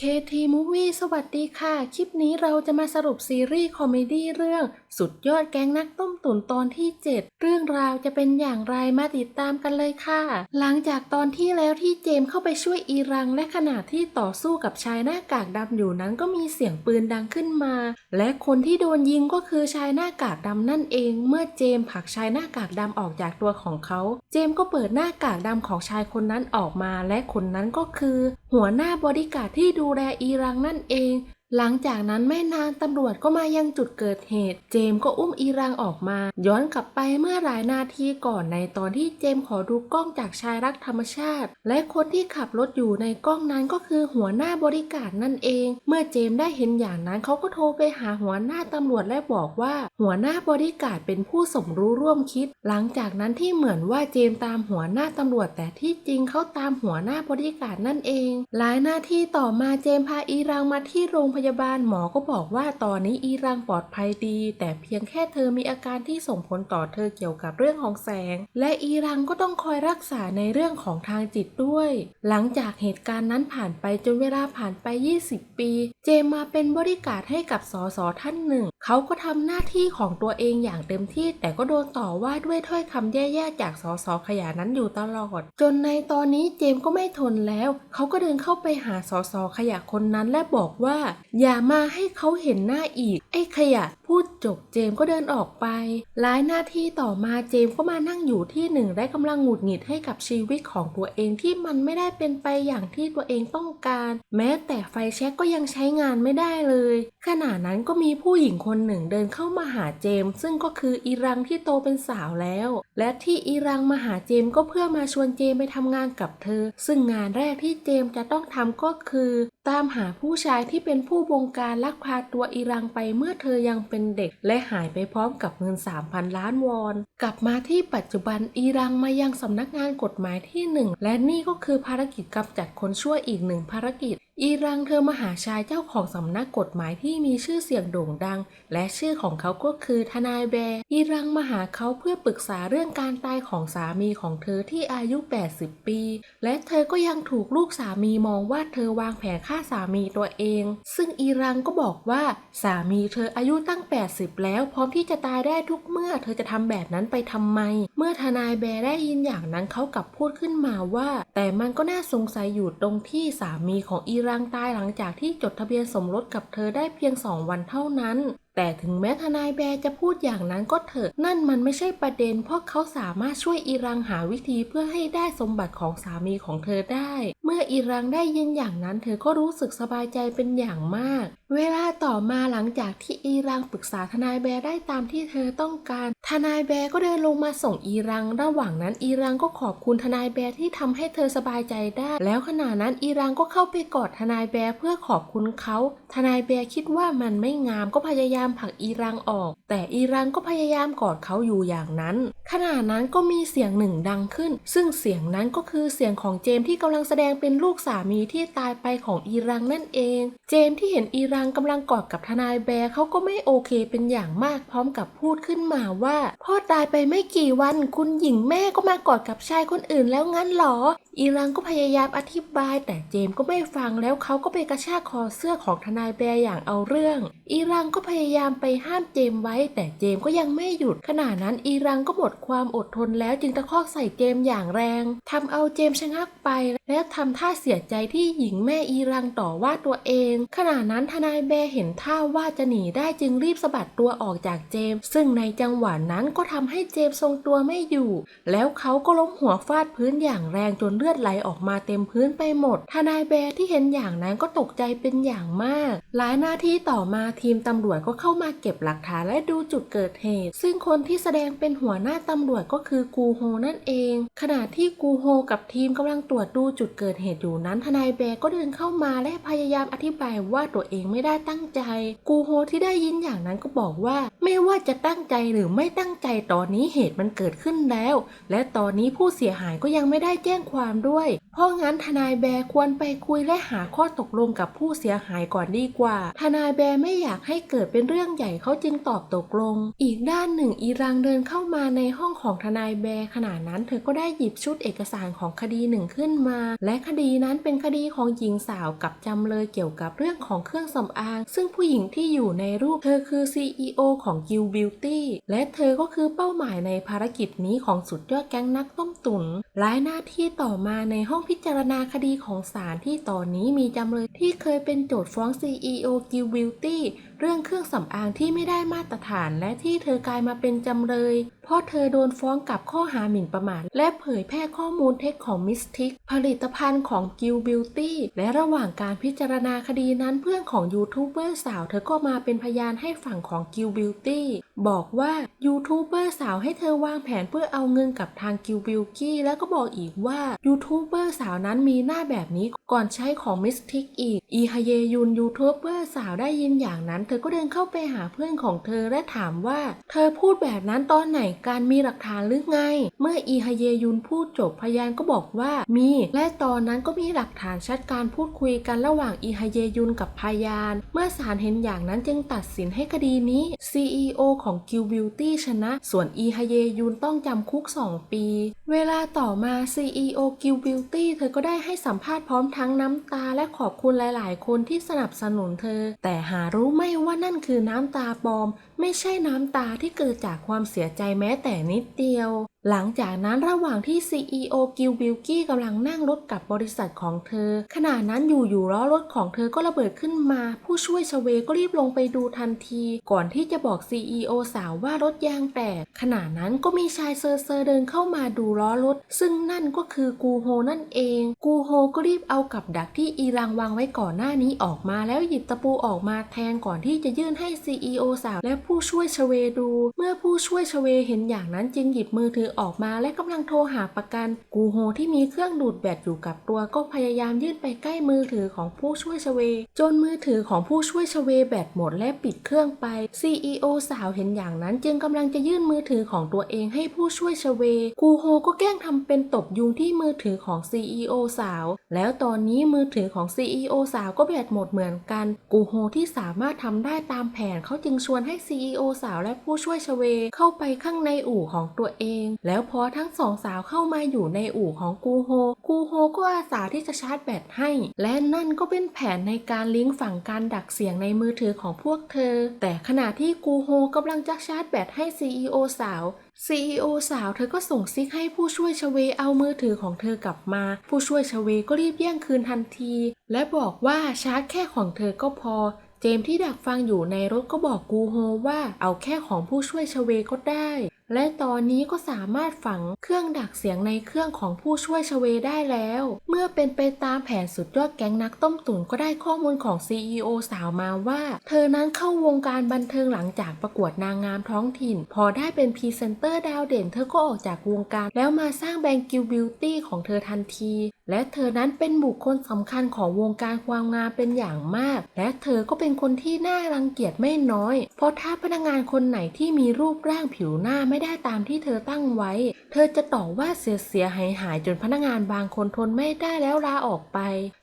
KT Movie สวัสดีค่ะ คลิปนี้เราจะมาสรุปซีรีส์คอมเมดี้เรื่อง สุดยอดแก๊งนักต้มตุ๋นตอนที่ 7 เรื่องราวจะเป็นอย่างไรมาติดตามกันเลยค่ะ หลังจากตอนที่แล้วที่เจมเข้าไปช่วยอีรัง และขณะที่ต่อสู้กับชายหน้ากากดำอยู่นั้นก็มีเสียงปืนดังขึ้นมา และคนที่โดนยิงก็คือชายหน้ากากดำนั่นเอง เมื่อเจมผลักชายหน้ากากดำออกจากตัวของเขา เจมก็เปิดหน้ากากดำของชายคนนั้นออกมา และคนนั้นก็คือ หัวหน้าบริการดที่ดูแลอีรังนั่นเอง หลังจากนั้นไม่นานตำรวจก็มายังจุดเกิดเหตุ เจมก็อุ้มอีรังออกมา ย้อนกลับไปเมื่อหลายนาทีก่อนในตอนที่เจมขอดูกล้องจากชายรักธรรมชาติ และคนที่ขับรถอยู่ในกล้องนั้นก็คือหัวหน้าบริการนั่นเอง เมื่อเจมได้เห็นอย่างนั้นเขาก็โทรไปหาหัวหน้าตำรวจและบอกว่า หัวหน้าบริการเป็นผู้สมรู้ร่วมคิด หลังจากนั้นที่เหมือนว่าเจมตามหัวหน้าตำรวจแต่ที่จริงเขาตามหัวหน้าบริการนั่นเอง หลายนาทีต่อมาเจมพาอีรังมาที่โรงพยาบาลหมอก็บอกว่าตอนนี้อีรังปลอดภัยดี แต่เพียงแค่เธอมีอาการที่ส่งผลต่อเธอเกี่ยวกับเรื่องของแสง และอีรังก็ต้องคอยรักษาในเรื่องของทางจิตด้วย หลังจากเหตุการณ์นั้นผ่านไปจนเวลาผ่านไป 20 ปี เจมมาเป็นบริการให้กับสสท่านหนึ่ง เขาก็ทำหน้าที่ของตัวเองอย่างเต็มที่ แต่ก็โดนต่อว่าด้วยถ้อยคำแย่ๆจากสสขยะนั้นอยู่ตลอด จนในตอนนี้เจมก็ไม่ทนแล้ว เขาก็เดินเข้าไปหาสสขยะคนนั้นและบอกว่าอย่ามาให้เขาเห็นหน้าอีก ไอ้ขยะ พูดจบเจมก็เดินออกไปหลายหน้าที่ต่อมาเจมก็มานั่งอยู่ที่หนึ่งและกำลังหงุดหงิดให้กับชีวิตของตัวเองที่มันไม่ได้เป็นไปอย่างที่ตัวเองต้องการ แม้แต่ไฟแช็กก็ยังใช้งานไม่ได้เลย ขณะนั้นก็มีผู้หญิงคนหนึ่งเดินเข้ามาหาเจมส์ซึ่งก็คืออีรังที่โตเป็นสาวแล้ว และที่อีรังมาหาเจมส์ก็เพื่อมาชวนเจมส์ไปทำงานกับเธอ ซึ่งงานแรกที่เจมส์จะต้องทำก็คือตามหาผู้ชายที่เป็นผู้บงการลักพาตัวอีรังไปเมื่อเธอยังเป็นเด็ก และหายไปพร้อมกับเงิน 3,000 ล้านวอน กลับมาที่ปัจจุบันอีรังมายังสำนักงานกฎหมายที่หนึ่งและนี่ก็คือภารกิจกำจัดคนชั่วอีกหนึ่งภารกิจ อีรังเธอมหาชายเจ้าของสำนักกฎหมายที่มีชื่อเสียงโด่งดัง และชื่อของเขาก็คือทนายแบร์อีรังมาหาเขาเพื่อปรึกษาเรื่องการตายของสามีของเธอที่อายุ 80 ปี และเธอก็ยังถูกลูกสามีมองว่าเธอวางแผนฆ่าสามีตัวเอง ซึ่งอีรังก็บอกว่าสามีเธออายุตั้ง 80 แล้ว พร้อมที่จะตายได้ทุกเมื่อ เธอจะทำแบบนั้นไปทำไม เมื่อทนายแบร์ได้ยินอย่างนั้นเขากลับพูดขึ้นมาว่า แต่มันก็น่าสงสัยอยู่ตรงที่สามีของอีรังตายหลังจากที่จดทะเบียนสมรสกับเธอได้เพียงสองวันเท่านั้นแต่ถึงแม้ทนายแบร์จะพูดอย่างนั้นก็เถอะ นั่นมันไม่ใช่ประเด็น เพราะเขาสามารถช่วยอีรังหาวิธีเพื่อให้ได้สมบัติของสามีของเธอได้ เมื่ออีรังได้ยินอย่างนั้น เธอก็รู้สึกสบายใจเป็นอย่างมาก เวลาต่อมาหลังจากที่อีรังปรึกษาทนายแบร์ได้ตามที่เธอต้องการ ทนายแบร์ก็เดินลงมาส่งอีรัง ระหว่างนั้นอีรังก็ขอบคุณทนายแบร์ที่ทำให้เธอสบายใจได้ แล้วขณะนั้นอีรังก็เข้าไปกอดทนายแบร์เพื่อขอบคุณเขา ทนายแบร์คิดว่ามันไม่งามก็พยายามามผลักอีรังออก แต่อีรังก็พยายามกอดเขาอยู่อย่างนั้น ขณะนั้นก็มีเสียงหนึ่งดังขึ้น ซึ่งเสียงนั้นก็คือเสียงของเจมที่กำลังแสดงเป็นลูกสามีที่ตายไปของอีรังนั่นเอง เจมที่เห็นอีรังกำลังกอดกับทนายแบร์เขาก็ไม่โอเคเป็นอย่างมากพร้อมกับพูดขึ้นมาว่า พ่อตายไปไม่กี่วันคุณหญิงแม่ก็มากอดกับชายคนอื่นแล้วงั้นหรอ อีรังก็พยายามอธิบาย แต่เจมก็ไม่ฟังแล้วเขาก็ไปกระชากคอเสื้อของทนายแบร์อย่างเอาเรื่อง อีรังก็พยายายามไปห้ามเจมไว้ แต่เจมก็ยังไม่หยุด ขณะนั้นอีรังก็หมดความอดทนแล้วจึงตะคอกใส่เจมอย่างแรงทำเอาเจมชะงักไป แล้วทำท่าเสียใจที่หญิงแม่อีรังต่อว่าตัวเอง ขณะนั้นทนายแบร์เห็นท่าว่าจะหนีได้จึงรีบสะบัดตัวออกจากเจม ซึ่งในจังหวะนั้นก็ทำให้เจมทรงตัวไม่อยู่ แล้วเขาก็ล้มหัวฟาดพื้นอย่างแรงจนเลือดไหลออกมาเต็มพื้นไปหมด ทนายแบร์ที่เห็นอย่างนั้นก็ตกใจเป็นอย่างมาก หลายหน้าที่ต่อมาทีมตำรวจก็เข้ามาเก็บหลักฐานและดูจุดเกิดเหตุ ซึ่งคนที่แสดงเป็นหัวหน้าตำรวจก็คือกูโฮนั่นเอง ขณะที่กูโฮกับทีมกำลังตรวจดูจุดเกิดเหตุอยู่นั้นทนายแบก็เดินเข้ามาและพยายามอธิบายว่าตัวเองไม่ได้ตั้งใจ กูโฮที่ได้ยินอย่างนั้นก็บอกว่า ไม่ว่าจะตั้งใจหรือไม่ตั้งใจตอนนี้เหตุมันเกิดขึ้นแล้ว และตอนนี้ผู้เสียหายก็ยังไม่ได้แจ้งความด้วย เพราะงั้นทนายแบควรไปคุยและหาข้อตกลงกับผู้เสียหายก่อนดีกว่า ทนายแบไม่อยากให้เกิดเป็นเรื่องใหญ่เขาจึงตอบตกลง อีกด้านหนึ่งอีรังเดินเข้ามาในห้องของทนายแบร์ขณะนั้นเธอก็ได้หยิบชุดเอกสารของคดีหนึ่งขึ้นมา และคดีนั้นเป็นคดีของหญิงสาวกับจำเลยเกี่ยวกับเรื่องของเครื่องสำอาง ซึ่งผู้หญิงที่อยู่ในรูปเธอคือ CEO ของ Gill Beauty และเธอก็คือเป้าหมายในภารกิจนี้ของสุดยอดแก๊งนักต้มตุ๋น และหน้าที่ต่อมาในห้องพิจารณาคดีของศาลที่ตอนนี้มีจำเลยที่เคยเป็นโจทย์ฟ้อง CEO g i l Beauty เรื่องเครื่องสำอางที่ไม่ได้มาตรฐานและที่เธอกลายมาเป็นจำเลย ราะเธอโดนฟ้องกับข้อหาหมิ่นประมาทและเผยแพร่ข้อมูลเท็จของมิสทิกผลิตภัณฑ์ของ Gill Beauty และระหว่างการพิจารณาคดีนั้นเพื่อนของยูทูบเบอร์สาวเธอก็มาเป็นพยานให้ฝั่งของ Gill Beauty บอกว่ายูทูบเบอร์สาวให้เธอวางแผนเพื่อเอาเงินกับทาง Gill Beauty แล้วก็บอกอีกว่ายูทูบเบอร์สาวนั้นมีหน้าแบบนี้ก่อนใช้ของมิสทิกอีกอีฮเยยุนยูทูบเบอร์สาวได้ยินอย่างนั้น เธอก็เดินเข้าไปหาเพื่อนของเธอและถามว่า เธอพูดแบบนั้นตอนไหนการมีหลักฐานหรือไง เมื่ออีฮเยยุนพูดจบพยานก็บอกว่ามี และตอนนั้นก็มีหลักฐานชัดการพูดคุยกันระหว่างอีฮเยยุนกับพยาน เมื่อศาลเห็นอย่างนั้นจึงตัดสินให้คดีนี้ CEO ของ Gill Beauty ชนะ ส่วนอีฮเยยุนต้องจำคุก 2 ปี เวลาต่อมา CEO Gill Beauty เธอก็ได้ให้สัมภาษณ์พร้อมทั้งน้ำตาและขอบคุณหลาย ๆ คนที่สนับสนุนเธอ แต่หารู้ไม่ว่านั่นคือน้ำตาปลอม ไม่ใช่น้ำตาที่เกิดจากความเสียใจแม้แต่นิดเดียวหลังจากนั้นระหว่างที่ CEO กิลบิลกี้กำลังนั่งรถกับบริษัทของเธอ ขณะนั้นอยู่ๆล้อรถของเธอก็ระเบิดขึ้นมา ผู้ช่วยชเวก็รีบลงไปดูทันที ก่อนที่จะบอก CEO สาวว่ารถยางแตกขณะนั้นก็มีชายเซอร์เซอร์เดินเข้ามาดูล้อรถ ซึ่งนั่นก็คือกูโฮนั่นเอง กูโฮก็รีบเอากับดักที่อีรังวางไว้ก่อนหน้านี้ออกมาแล้วหยิบตะปูออกมาแทนก่อนที่จะยื่นให้ CEO สาวและผู้ช่วยชเวดู เมื่อผู้ช่วยชเวเห็นอย่างนั้นจึงหยิบมือถือออกมาและกำลังโทรหาประกัน กูโฮที่มีเครื่องดูดแบตอยู่กับตัวก็พยายามยื่นไปใกล้มือถือของผู้ช่วยชเว จนมือถือของผู้ช่วยชเวแบตหมดและปิดเครื่องไป CEO สาวเห็นอย่างนั้นจึงกำลังจะยื่นมือถือของตัวเองให้ผู้ช่วยชเว กูโฮก็แกล้งทำเป็นตบยุงที่มือถือของ CEO สาว แล้วตอนนี้มือถือของ CEO สาวก็แบตหมดเหมือนกัน กูโฮที่สามารถทำได้ตามแผนเขาจึงชวนให้ CEO สาวและผู้ช่วยชเวเข้าไปข้างในอู่ของตัวเองแล้วพอทั้งสองสาวเข้ามาอยู่ในอู่ของกูโฮ กูโฮก็อาสาที่จะชาร์จแบตให้ และนั่นก็เป็นแผนในการลิงก์ฝั่งการดักเสียงในมือถือของพวกเธอ แต่ขณะที่กูโฮกำลังจะชาร์จแบตให้ CEO สาว CEO สาวเธอก็ส่งซิกให้ผู้ช่วยชเวเอามือถือของเธอกลับมา ผู้ช่วยชเวก็รีบแย่งคืนทันที และบอกว่าชาร์จแค่ของเธอก็พอเจมที่ดักฟังอยู่ในรถก็บอกกูโฮว่าเอาแค่ของผู้ช่วยชเวก็ได้ และตอนนี้ก็สามารถฝังเครื่องดักเสียงในเครื่องของผู้ช่วยชเวได้แล้ว เมื่อเป็นไปตามแผนสุดยอดแก๊งนักต้มตุ๋นก็ได้ข้อมูลของ CEO สาวมาว่า เธอนั้นเข้าวงการบันเทิงหลังจากประกวดนางงามท้องถิ่น พอได้เป็นพรีเซนเตอร์ดาวเด่น เธอก็ออกจากวงการ แล้วมาสร้างแบรนด์กิลบิวตี้ของเธอทันที และเธอนั้นเป็นบุคคลสำคัญของวงการความงามเป็นอย่างมาก และเธอก็เป็นคนที่น่ารังเกียจไม่น้อย เพราะถ้าพนักงานคนไหนที่มีรูปร่างผิวหน้าไม่ได้ตามที่เธอตั้งไว้ เธอจะต่อว่าเสียเสียหายหายๆจนพนักงานบางคนทนไม่ได้แล้วลาออกไป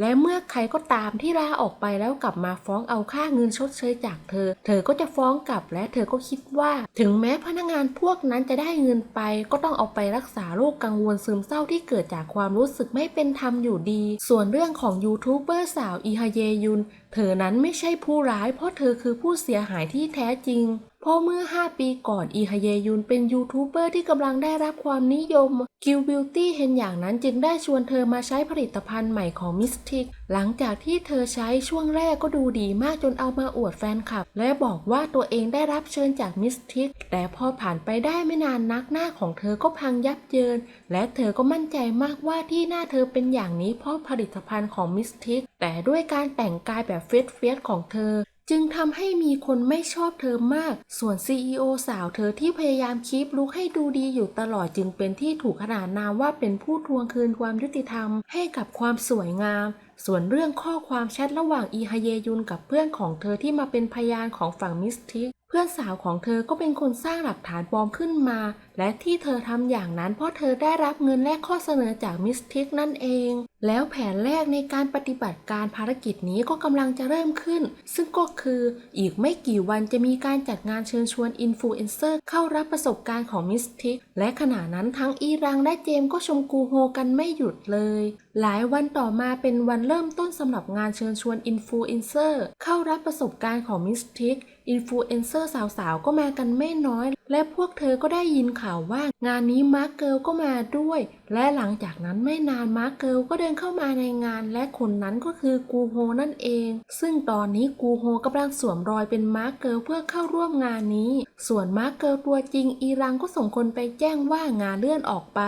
และเมื่อใครก็ตามที่ลาออกไปแล้วกลับมาฟ้องเอาค่าเงินชดเชยจากเธอ เธอก็จะฟ้องกลับและเธอก็คิดว่า ถึงแม้พนักงานพวกนั้นจะได้เงินไป ก็ต้องเอาไปรักษาโรคกังวลซึมเศร้าที่เกิดจากความรู้สึกไม่เป็นธรรมอยู่ดี ส่วนเรื่องของยูทูบเบอร์สาวอีฮาเยยุน เธอนั้นไม่ใช่ผู้ร้าย เพราะเธอคือผู้เสียหายที่แท้จริง เพราะเมื่อ 5 ปีก่อนอีฮเยยุนเป็นยูทูบเบอร์ที่กำลังได้รับความนิยมกิลบิวตี้เห็นอย่างนั้นจึงได้ชวนเธอมาใช้ผลิตภัณฑ์ใหม่ของมิสทิกหลังจากที่เธอใช้ช่วงแรกก็ดูดีมากจนเอามาอวดแฟนคลับ และบอกว่าตัวเองได้รับเชิญจากมิสทิกแต่พอผ่านไปได้ไม่นานนักหน้าของเธอก็พังยับเยิน และเธอก็มั่นใจมากว่าที่หน้าเธอเป็นอย่างนี้เพราะผลิตภัณฑ์ของมิสทิกแต่ด้วยการแต่งกายแบบเฟสเฟสของเธอ จึงทำให้มีคนไม่ชอบเธอมาก ส่วน CEO สาวเธอที่พยายามคีปลุกให้ดูดีอยู่ตลอดจึงเป็นที่ถูกขนานนามว่าเป็นผู้ทวงคืนความยุติธรรมให้กับความสวยงาม ส่วนเรื่องข้อความแชทระหว่างอีฮเยยุนกับเพื่อนของเธอที่มาเป็นพยานของฝั่งมิสทิก เพื่อนสาวของเธอก็เป็นคนสร้างหลักฐานปลอมขึ้นมา และที่เธอทำอย่างนั้นเพราะเธอได้รับเงินและข้อเสนอจากมิสทิกนั่นเอง แล้วแผนแรกในการปฏิบัติการภารกิจนี้ก็กำลังจะเริ่มขึ้น ซึ่งก็คืออีกไม่กี่วันจะมีการจัดงานเชิญชวนอินฟลูเอนเซอร์เข้ารับประสบการณ์ของมิสทิกและขณะนั้นทั้งอีรังและเจมส์ก็ชมกูโฮกันไม่หยุดเลย หลายวันต่อมาเป็นวันเริ่มต้นสำหรับงานเชิญชวนอินฟลูเอนเซอร์เข้ารับประสบการณ์ของมิสทิก อินฟลูเอนเซอร์สาวๆ ก็มากันไม่น้อย และพวกเธอก็ได้ยินข่าวว่างานนี้มาร์กเกิลก็มาด้วย และหลังจากนั้นไม่นานมาร์คเกิลก็เดินเข้ามาในงาน และคนนั้นก็คือกูโฮนั่นเอง ซึ่งตอนนี้กูโฮกำลังสวมรอยเป็นมาร์คเกิลเพื่อเข้าร่วมงานนี้ ส่วนมาร์คเกิลตัวจริงอีรังก็ส่งคนไปแจ้งว่างานเลื่อนออกไป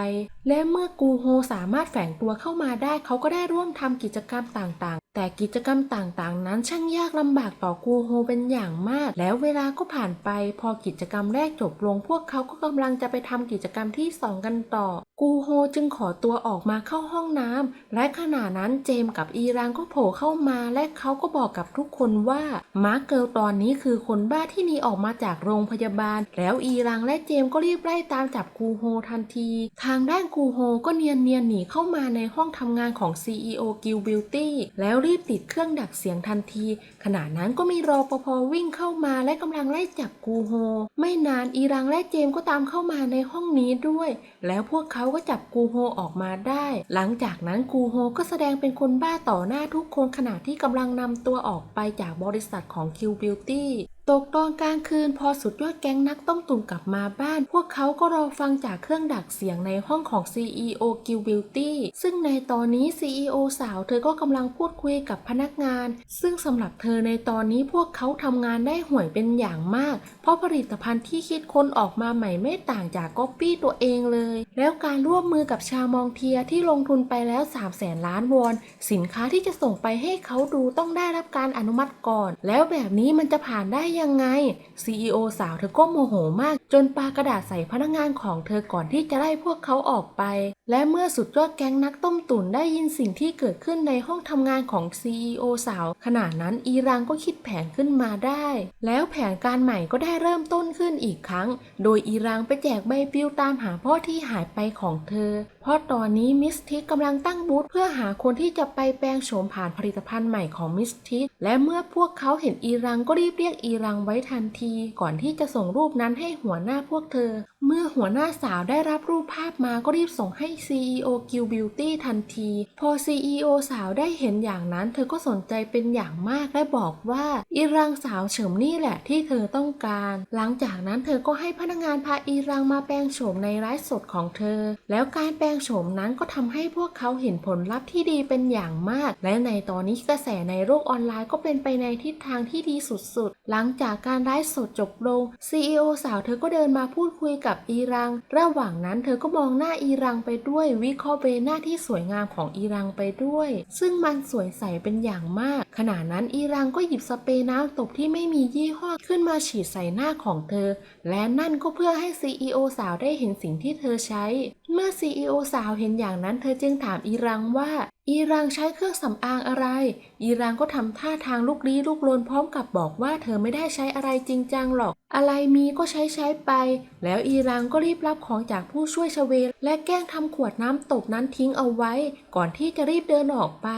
และเมื่อกูโฮสามารถแฝงตัวเข้ามาได้เขาก็ได้ร่วมทำกิจกรรมต่างๆ แต่กิจกรรมต่างๆ นั้นช่างยากลำบากต่อกูโฮเป็นอย่างมาก แล้วเวลาก็ผ่านไป พอกิจกรรมแรกจบลง พวกเขาก็กำลังจะไปทำกิจกรรมที่สองกันต่อ กูโฮจึงขอตัวออกมาเข้าห้องน้ำและขณะนั้นเจมกับอีรังก็โผล่เข้ามาและเขาก็บอกกับทุกคนว่ามาร์เกิลตอนนี้คือคนบ้าที่หนีออกมาจากโรงพยาบาล แล้วอีรังและเจมก็รีบไล่ตามจับกูโฮทันที ทางด้านกูโฮก็เนียนเนียนๆหนีเข้ามาในห้องทำงานของ CEO Gil Beauty แล้วรีบติดเครื่องดักเสียงทันที ขณะนั้นก็มีรอปภวิ่งเข้ามาและกำลังไล่จับกูโฮ ไม่นานอีรังและเจมก็ตามเข้ามาในห้องนี้ด้วย แล้วพวกเขาก็จับกูโฮออกมาได้ หลังจากนั้นกูโฮก็แสดงเป็นคนบ้าต่อหน้าทุกคนขณะที่กำลังนำตัวออกไปจากบริษัทของคิวบิวตี้ ตกตอนกลางคืนพอสุดยอดแก๊งนักต้มตุนกลับมาบ้าน พวกเขาก็รอฟังจากเครื่องดักเสียงในห้องของ CEO g i l Beauty ซึ่งในตอนนี้ CEO สาวเธอก็กำลังพูดคุยกับพนักงาน ซึ่งสำหรับเธอในตอนนี้พวกเขาทำงานได้ห่วยเป็นอย่างมาก เพราะผลิตภัณฑ์ที่คิดค้นออกมาใหม่ไม่ต่างจากก๊อปปี้ตัวเองเลย แล้วการร่วมมือกับชาวมองเทียที่ลงทุนไปแล้ว3 0 0แสนล้านวอนสินค้าที่จะส่งไปให้เขาดูต้องได้รับการอนุมัติก่อน แล้วแบบนี้มันจะผ่านได้ยังไง CEO สาวเธอก็โมโหมาก จนปากระดาษใส่พนักงานของเธอก่อนที่จะไล่พวกเขาออกไป และเมื่อสุดยอดแก๊งนักต้มตุ๋นได้ยินสิ่งที่เกิดขึ้นในห้องทำงานของ CEO สาว ขณะนั้นอีรังก็คิดแผนขึ้นมาได้ แล้วแผนการใหม่ก็ได้เริ่มต้นขึ้นอีกครั้ง โดยอีรังไปแจกใบปลิวตามหาพ่อที่หายไปของเธอ เพราะตอนนี้มิสทิกกำลังตั้งบูธเพื่อหาคนที่จะไปแปลงโฉมผ่านผลิตภัณฑ์ใหม่ของมิสทิกและเมื่อพวกเขาเห็นอีรังก็รีบเรียกอีรังไว้ทันที ก่อนที่จะส่งรูปนั้นให้หัวหน้าพวกเธอ เมื่อหัวหน้าสาวได้รับรูปภาพมาก็รีบส่งให้ CEO g i l Beauty ทันที พอ CEO สาวได้เห็นอย่างนั้น เธอก็สนใจเป็นอย่างมากและบอกว่าอีรังสาวเฉิมนี่แหละที่เธอต้องการ หลังจากนั้นเธอก็ให้พนักงานพาอีรังมาแปลงโฉมในไลฟ์สดของเธอ แล้วการแปลงโฉมนั้นก็ทำให้พวกเขาเห็นผลลัพธ์ที่ดีเป็นอย่างมาก และในตอนนี้กระแสในโลกออนไลน์ก็เป็นไปในทิศทางที่ดีสุดๆ หลังจากการไลฟ์สดจบลง CEO สาวเธอก็เดินมาพูดคุยกับอีรัง ระหว่างนั้นเธอก็มองหน้าอีรังไปด้วย วิเคราะห์ใบหน้าที่สวยงามของอีรังไปด้วย ซึ่งมันสวยใสเป็นอย่างมาก ขณะนั้นอีรังก็หยิบสเปรย์น้ำตบที่ไม่มียี่ห้อขึ้นมาฉีดใส่หน้าของเธอ และนั่นก็เพื่อให้ CEO สาวได้เห็นสิ่งที่เธอใช้ เมื่อ CEO สาวเห็นอย่างนั้น เธอจึงถามอีรังว่า อีรังใช้เครื่องสำอางอะไร อีรังก็ทำท่าทางลุกลี้ลุกลนพร้อมกับบอกว่าเธอไม่ได้ใช้อะไรจริงจังหรอก อะไรมีก็ใช้ใช้ไป แล้วอีรังก็รีบรับของจากผู้ช่วยชเวและแกล้งทำขวดน้ำตกนั้นทิ้งเอาไว้ ก่อนที่จะรีบเดินออกไป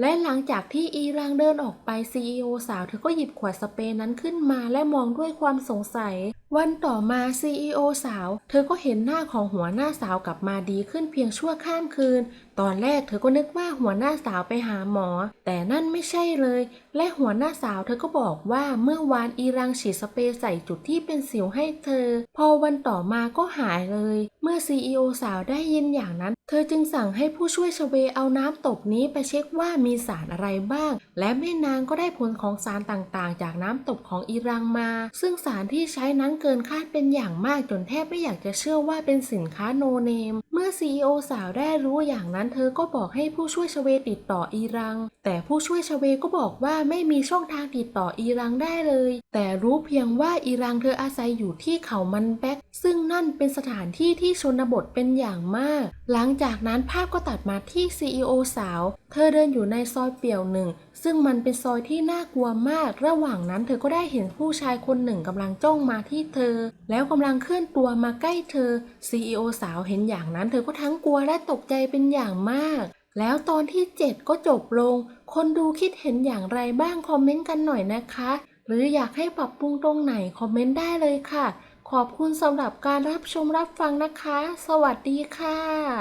และหลังจากที่อีรังเดินออกไป CEO สาวเธอก็หยิบขวดสเปรย์นั้นขึ้นมาและมองด้วยความสงสัยวันต่อมา CEO สาว เธอก็เห็นหน้าของหัวหน้าสาวกลับมาดีขึ้นเพียงชั่วข้ามคืน ตอนแรกเธอก็นึกว่าหัวหน้าสาวไปหาหมอ แต่นั่นไม่ใช่เลย และหัวหน้าสาวเธอก็บอกว่าเมื่อวานอีรังฉีดสเปรย์ใส่จุดที่เป็นสิวให้เธอ พอวันต่อมาก็หายเลย เมื่อ CEO สาวได้ยินอย่างนั้นเธอจึงสั่งให้ผู้ช่วยชเวเอาน้ำตบนี้ไปเช็คว่ามีสารอะไรบ้าง และไม่นานก็ได้ผลของสารต่างๆ จากน้ำตบของอีรังมา ซึ่งสารที่ใช้นั้นเกินคาดเป็นอย่างมากจนแทบไม่อยากจะเชื่อว่าเป็นสินค้าโนเนม เมื่อ CEO สาวได้รู้อย่างนั้นเธอก็บอกให้ผู้ช่วยชเวติดต่ออีรัง แต่ผู้ช่วยชเวก็บอกว่าไม่มีช่องทางติดต่ออีรังได้เลย แต่รู้เพียงว่าอีรังเธออาศัยอยู่ที่เขามันแบกซึ่งนั่นเป็นสถานที่ที่ชนบทเป็นอย่างมาก หลังจากนั้นภาพก็ตัดมาที่ CEO สาว เธอเดินอยู่ในซอยเปี่ยวหนึ่ง ซึ่งมันเป็นซอยที่น่ากลัวมาก ระหว่างนั้นเธอก็ได้เห็นผู้ชายคนหนึ่งกำลังจ้องมาที่เธอ แล้วกำลังเคลื่อนตัวมาใกล้เธอ CEO สาวเห็นอย่างนั้น เธอก็ทั้งกลัวและตกใจเป็นอย่างมาก แล้วตอนที่ 7 ก็จบลง คนดูคิดเห็นอย่างไรบ้างคอมเมนต์กันหน่อยนะคะ หรืออยากให้ปรับปรุงตรงไหนคอมเมนต์ได้เลยค่ะขอบคุณสำหรับการรับชมรับฟังนะคะ สวัสดีค่ะ